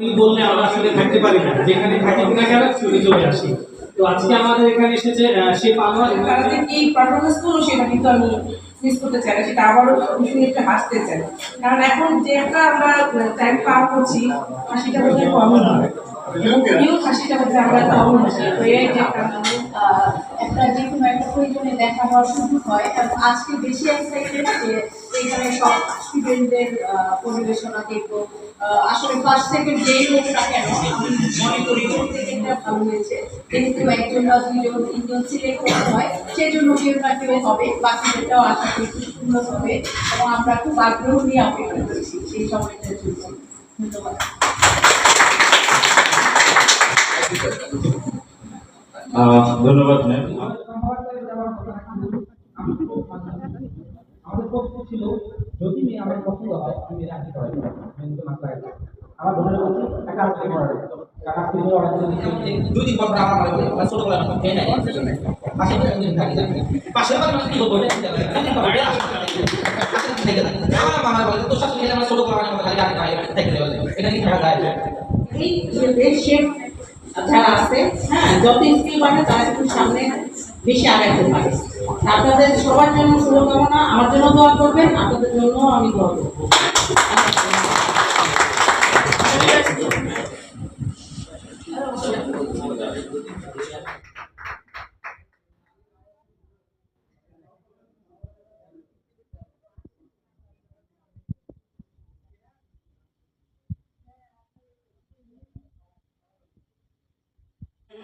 হাসতে চাই। কারণ এখন যে আমরা টাইম পার করছি, হাসিটা বোধ নিউ হাসিটা আমরা তো যে একটা যে দেখা হওয়ার সুযোগ হয়। আজকে বেশি এক্সাইটেড এখানে সব স্টুডেন্টদের পরিবেশনা দেখব আসলে ফার্স্ট সেকেন্ড যেই হোক না কেন আমি মনে করি প্রত্যেকটা ভালো হয়েছে। যেহেতু একজন বা দুইজন তিনজন সিলেক্ট করতে হয় কেউ না কেউ হবে বাকিদেরটাও আশা করি খুব সুন্দর হবে এবং আমরা খুব আগ্রহ নিয়ে অপেক্ষা করছি সেই সময়টার জন্য। ধন্যবাদ। ধন্যবাদ ম্যাম আমাদের পক্ষ ছিল যদি মেয়ে আমার পছন্দ হয় আমি রাজি করাই কিন্তু মাত্রা আমার ধরে বলছি একা হাতে পর আমরা বলি ছোট করে আমার খেয়ে পাশে দিন থাকি পাশে আবার কি বলব আমার মামা বলে তোর সাথে মিলে আমরা ছোট করে আমার খালি রাখি খাই থেকে দেওয়া এটা কি থাকা যায়? এই যে যারা আছে হ্যাঁ যত স্কিল বাড়ে তারা একটু সামনে বেশি আগাইতে পারে। আপনাদের সবার জন্য শুভকামনা, আমার জন্য দোয়া করবেন, আপনাদের জন্য আমি দোয়া করব।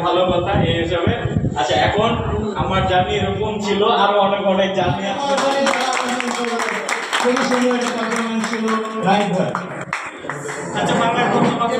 ভালো কথা এই হিসাবে আচ্ছা এখন আমার জার্নি এরকম ছিল আরও অনেক অনেক জার্নি আছে ছিল আচ্ছা বাংলা এখন তোমাকে